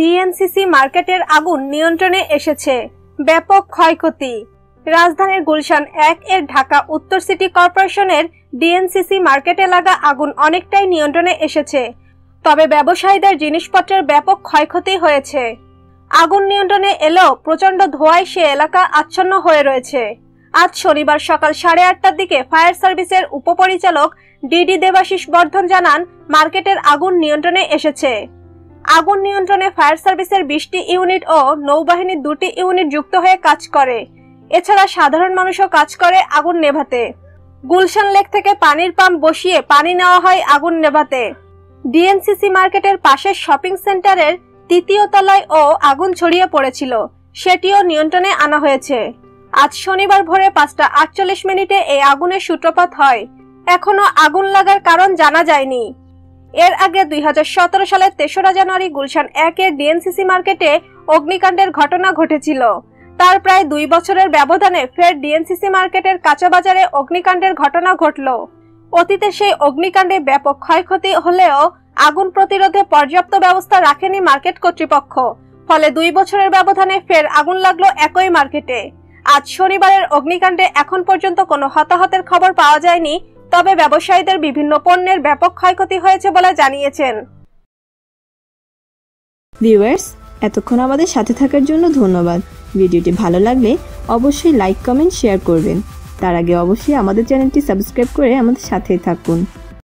DNCC মার্কেটের আগুন নিয়ন্ত্রণে এসেছে। ব্যাপক ক্ষয়ক্ষতি। রাজধানীর গুলশান এক এর ঢাকা উত্তর সিটি কর্পোরেশনের ডিএনসিসি মার্কেটে লাগা আগুন অনেকটাই নিয়ন্ত্রণে এসেছে। তবে ব্যবসায়ীদের জিনিসপত্রের ব্যাপক ক্ষয়ক্ষতি হয়েছে। আগুন নিয়ন্ত্রণে এলেও প্রচণ্ড ধোঁয়ায় সে এলাকা আচ্ছন্ন হয়ে রয়েছে। আজ শনিবার সকাল সাড়ে আটটার দিকে ফায়ার সার্ভিসের উপপরিচালক ডিডি দেবাশিস বর্ধন জানান, মার্কেটের আগুন নিয়ন্ত্রণে এসেছে। আগুন নিয়ন্ত্রণে ফায়ার সার্ভিসের বিশটি ইউনিট ও নৌবাহিনীর দুটি ইউনিট যুক্ত হয়ে কাজ করে। এছাড়া সাধারণ মানুষও কাজ করে আগুন নেভাতে। গুলশান লেক থেকে পানির পাম্প বসিয়ে পানি নেওয়া হয় আগুন নেভাতে। ডিএনসিসি মার্কেটের পাশের শপিং সেন্টারের তৃতীয় তলায় ও আগুন ছড়িয়ে পড়েছিল। সেটিও নিয়ন্ত্রণে আনা হয়েছে। আজ শনিবার ভোরে পাঁচটা আটচল্লিশ মিনিটে এই আগুনের সূত্রপাত হয়। এখনও আগুন লাগার কারণ জানা যায়নি। এর আগে দুই হাজার সতেরো সালের তেসরা জানুয়ারি গুলশান একের ডিএনসিসি মার্কেটে অগ্নিকাণ্ডের ঘটনা ঘটেছিল। তার প্রায় দুই বছরের ব্যবধানে ফের ডিএনসিসি মার্কেটের কাঁচা বাজারে অগ্নিকাণ্ডের ঘটনা ঘটল। অতীতে সেই অগ্নিকাণ্ডে ব্যাপক ক্ষয়ক্ষতি হলেও আগুন প্রতিরোধে পর্যাপ্ত ব্যবস্থা রাখেনি মার্কেট কর্তৃপক্ষ। ফলে দুই বছরের ব্যবধানে ফের আগুন লাগল একই মার্কেটে। আজ শনিবারের অগ্নিকাণ্ডে এখন পর্যন্ত কোনো হতাহতের খবর পাওয়া যায়নি তবে ব্যবসায়ীদের বিভিন্ন পণ্যের ব্যাপক ক্ষয়ক্ষতি হয়েছে বলে জানিয়েছেন। ভিউয়ার্স, এতক্ষণ আমাদের সাথে থাকার জন্য ধন্যবাদ। ভিডিওটি ভালো লাগলে অবশ্যই লাইক, কমেন্ট, শেয়ার করবেন। তার আগে অবশ্যই আমাদের চ্যানেলটি সাবস্ক্রাইব করে আমাদের সাথেই থাকুন।